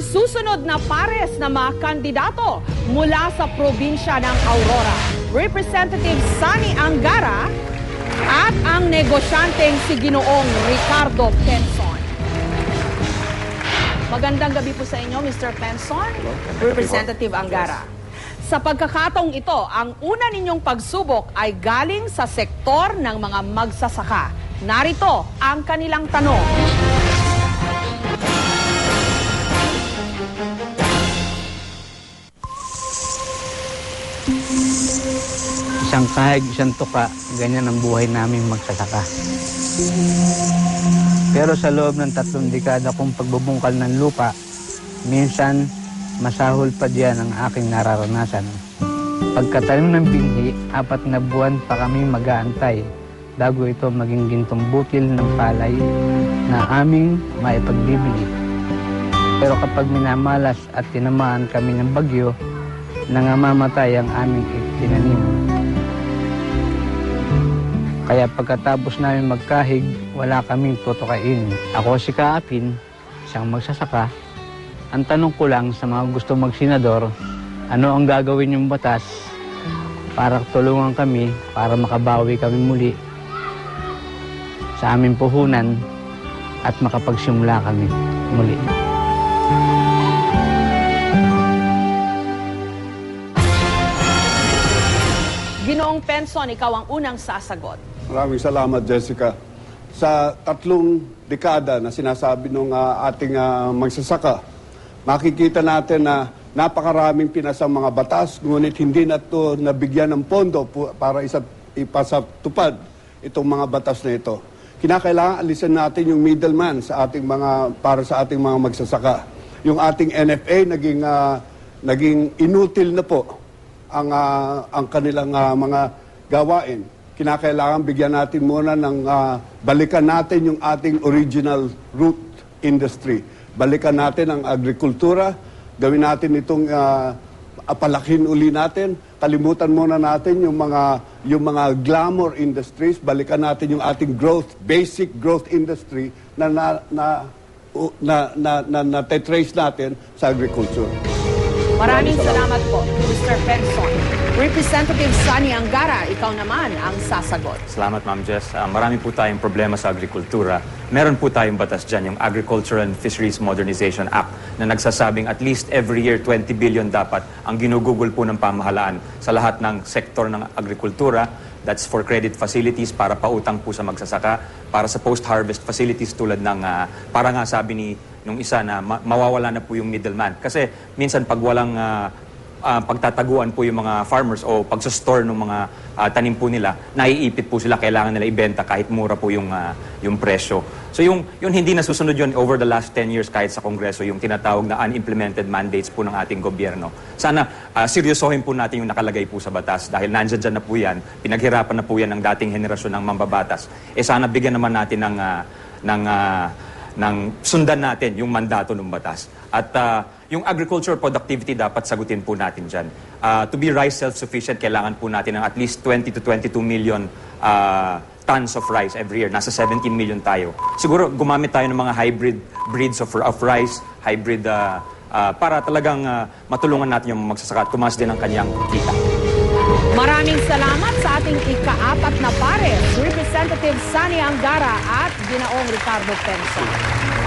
ang susunod na pares na mga kandidato mula sa probinsya ng Aurora. Representative Sunny Angara at ang negosyanteng si Ginoong Ricardo Penson. Magandang gabi po sa inyo, Mr. Penson, Representative Angara. Sa pagkakataong ito, ang una ninyong pagsubok ay galing sa sektor ng mga magsasaka. Narito ang kanilang tanong. Isang kahig, isang tuka, ganyan ang buhay namin magsasaka. Pero sa loob ng tatlong dekada kong pagbubungkal ng lupa, minsan masahol pa diyan ang aking nararanasan. Pagkatanim ng binhi, apat na buwan pa kami mag-aantay bago ito maging gintong butil ng palay na aming maipagbibili. Pero kapag minamalas at tinamaan kami ng bagyo, nangamamatay ang aming itinanim. Kaya pagkatapos namin magkahig, wala kaming tutukain. Ako si Kaapin, isang magsasaka. Ang tanong ko lang sa mga gusto magsenador, ano ang gagawin yung batas para tulungan kami, para makabawi kami muli sa aming puhunan at makapagsimula kami muli. Ginoong Penson, ikaw ang unang sasagot. Maraming salamat, Jessica. Sa tatlong dekada na sinasabi ng ating ah, magsasaka, makikita natin na napakaraming pinasang mga batas, ngunit hindi na ito nabigyan ng pondo para isa, ipasatupad itong mga batas na ito. Kinakailangan alisin natin yung middleman sa ating mga para sa ating mga magsasaka. Yung ating NFA naging ah, naging inutil na po ang ah, ang kanilang ah, mga gawain. Kinakailangan bigyan natin muna ng ah, balikan natin yung ating original root industry. Balikan natin ang agrikultura, gawin natin itong ah, apalakin uli natin. Kalimutan muna natin yung mga yung mga glamour industries, balikan natin yung ating growth, basic growth industry na na na na, na, na, na, trace natin sa agriculture. Maraming salamat po, Mr. Penson. Representative Sunny Angara, ikaw naman ang sasagot. Salamat, Ma'am Jess. Ah, marami po tayong problema sa agrikultura. Meron po tayong batas dyan, yung Agriculture and Fisheries Modernization Act, na nagsasabing at least every year 20 billion dapat ang ginugugol po ng pamahalaan sa lahat ng sektor ng agrikultura. That's for credit facilities para pautang po sa magsasaka, para sa post-harvest facilities tulad ng, ah, para nga sabi ni nung isa na ma- mawawala na po yung middleman. Kasi minsan pag walang ah, ah, pagtataguan po yung mga farmers o pagsostore ng mga ah, tanim po nila, naiipit po sila, kailangan nila ibenta kahit mura po yung, ah, yung presyo. So yung, yun hindi nasusunod yun over the last 10 years kahit sa Kongreso, yung tinatawag na unimplemented mandates po ng ating gobyerno. Sana ah, seryosohin po natin yung nakalagay po sa batas dahil nandyan dyan na po yan, pinaghirapan na po yan ng dating henerasyon ng mambabatas. Eh sana bigyan naman natin ng, ah, ng ah, ng sundan natin yung mandato ng batas. At ah, yung agriculture productivity dapat sagutin po natin dyan. Ah, to be rice self-sufficient, kailangan po natin ng at least 20 to 22 million ah, tons of rice every year. Nasa 17 million tayo. Siguro gumamit tayo ng mga hybrid breeds of, of rice, hybrid ah, ah, para talagang ah, matulungan natin yung magsasaka at tumaas din ang kanyang kita. Maraming salamat sa ating ikaapat na pares, Representative Sunny Angara at Ginaong Ricardo Penson.